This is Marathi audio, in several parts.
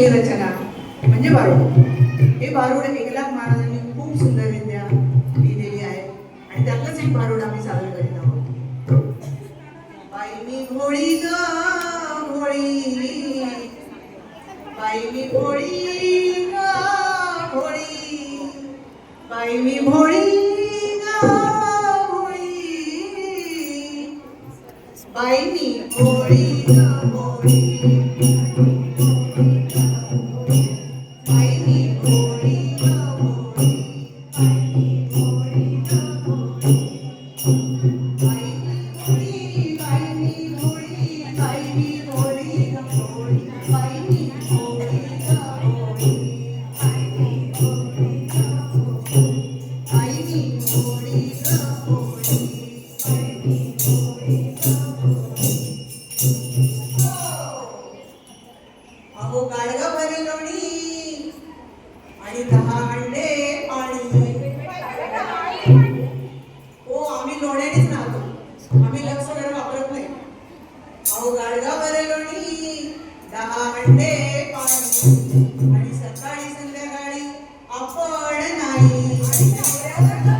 ही रचना. म्हणजे बारूड हे बारूड एकनाथ महाराजांनी खूप सुंदररित्या लिहिलेली आहे. आणि त्यातलंच एक बारूड आम्ही सादर करीत आहोत. बाई मी भोळी ग भोळी बाई मी भोळी ग भोळी बाई मी भोळी ग भोळी बाई अहो गाडगा भरी लोणी आणि दहा अंडे पाणी. हो आम्ही लोण्यानेच राहतो. आम्ही लक्ष वगैरे वापरत नाही. अहो गाडगा भरी लोणी दहा अंडे पाणी. आणि सकाळी संध्याकाळी आपण नाही.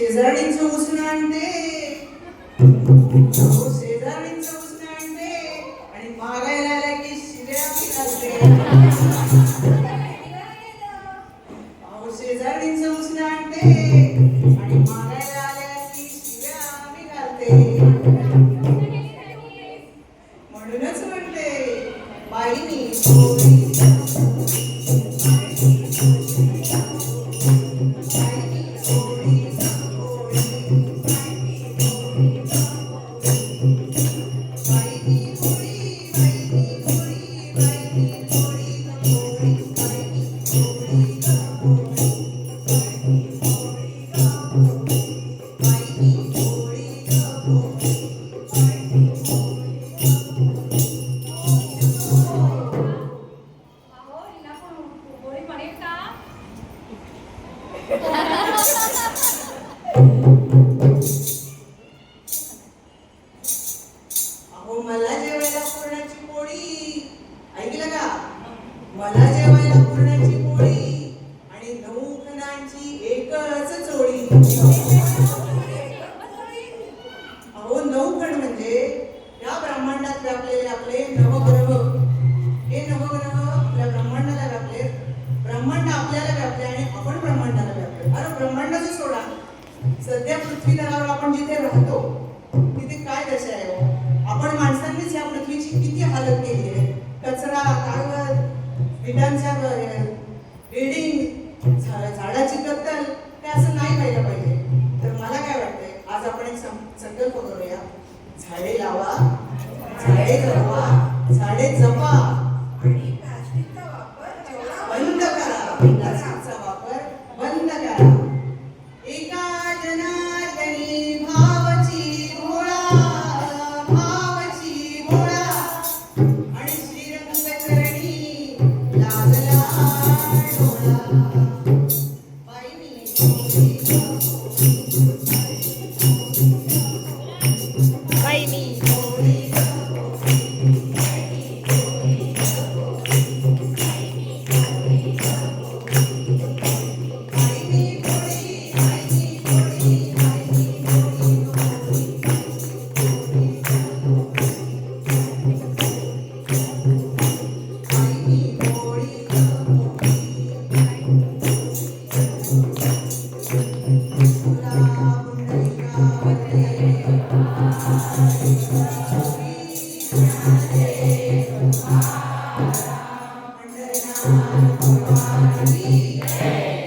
शेजारणींचं उचलून आणते. हो, शेजारणींचं उचलून आणते. आणि मागायला आल्या की शिव्या बी घालते. अहो शेजारणींचं उचलून आणते. आणि मागायला आल्या की शिव्या बी घालते. म्हणूनच म्हणते बाईनी जेवायला पुरणाची पोळी. ऐकलं का? मला जेवायला पुरणाची पोळी आणि नऊ खणांची एकच चोळी अहो नऊ खण म्हणजे या ब्रह्मांडात व्यापलेले आपले नवग्रह. हे नवग्रह आपल्या ब्रह्मांडाला व्यापले. ब्रह्मांड आपल्याला व्यापले आणि आपण ब्रह्मांडाला व्यापले. अरे ब्रह्मांडाचं सोडा. सध्या पृथ्वी तलावर आपण जिथे राहतो तिथे काय दशा आहे? आपण माणसं कचरा विटांच्या बिल्डिंग झाडाची कत्तल ते असं नाही व्हायला पाहिजे. तर मला काय वाटतंय आज आपण एक संकल्प करूया. झाडे लावा झाडे जगवा झाडे जपा. आणि フフフフ。Thank you.